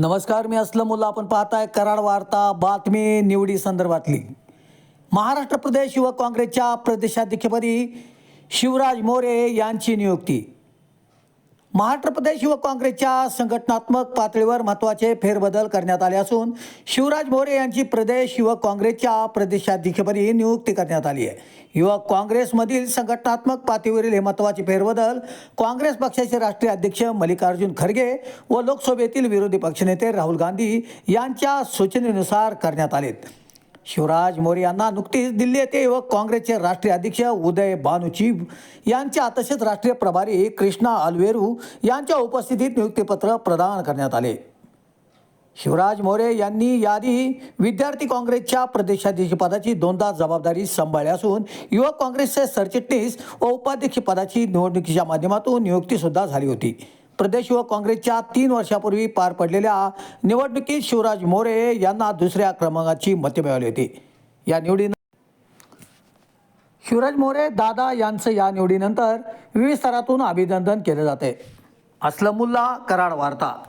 नमस्कार मी असलमुल्ला आपण पाहताय कराड वार्ता बातमी निवडी संदर्भातली. महाराष्ट्र प्रदेश युवक काँग्रेसच्या प्रदेशाध्यक्षपदी शिवराज मोरे यांची नियुक्ती. महाराष्ट्र प्रदेश युवक काँग्रेसच्या संघटनात्मक पातळीवर महत्त्वाचे फेरबदल करण्यात आले असून शिवराज मोरे यांची प्रदेश युवक काँग्रेसच्या प्रदेशाध्यक्षपदी नियुक्ती करण्यात आली आहे. युवक काँग्रेसमधील संघटनात्मक पातळीवरील हे महत्त्वाचे फेरबदल काँग्रेस पक्षाचे राष्ट्रीय अध्यक्ष मल्लिकार्जुन खरगे व लोकसभेतील विरोधी पक्षनेते राहुल गांधी यांच्या सूचनेनुसार करण्यात आलेत. शिवराज मोरे यांना नुकतीच दिल्ली येथे युवक काँग्रेसचे राष्ट्रीय अध्यक्ष उदय बानुची यांच्या तसेच राष्ट्रीय प्रभारी कृष्णा अलवेरू यांच्या उपस्थितीत नियुक्तीपत्र प्रदान करण्यात आले. शिवराज मोरे यांनी याआधी विद्यार्थी काँग्रेसच्या प्रदेशाध्यक्षपदाची दोनदा जबाबदारी सांभाळली असून युवक काँग्रेसचे सरचिटणीस व उपाध्यक्षपदाची निवडणुकीच्या माध्यमातून नियुक्तीसुद्धा झाली होती. प्रदेश युवक काँग्रेसच्या तीन वर्षापूर्वी पार पडलेल्या निवडणुकीत शिवराज मोरे यांना दुसऱ्या क्रमांकाची मते मिळाली होती. या निवडीनं शिवराज मोरे दादा यांचं या निवडीनंतर विविध स्तरातून अभिनंदन केलं जाते. असलमुल्ला कराड वार्ता.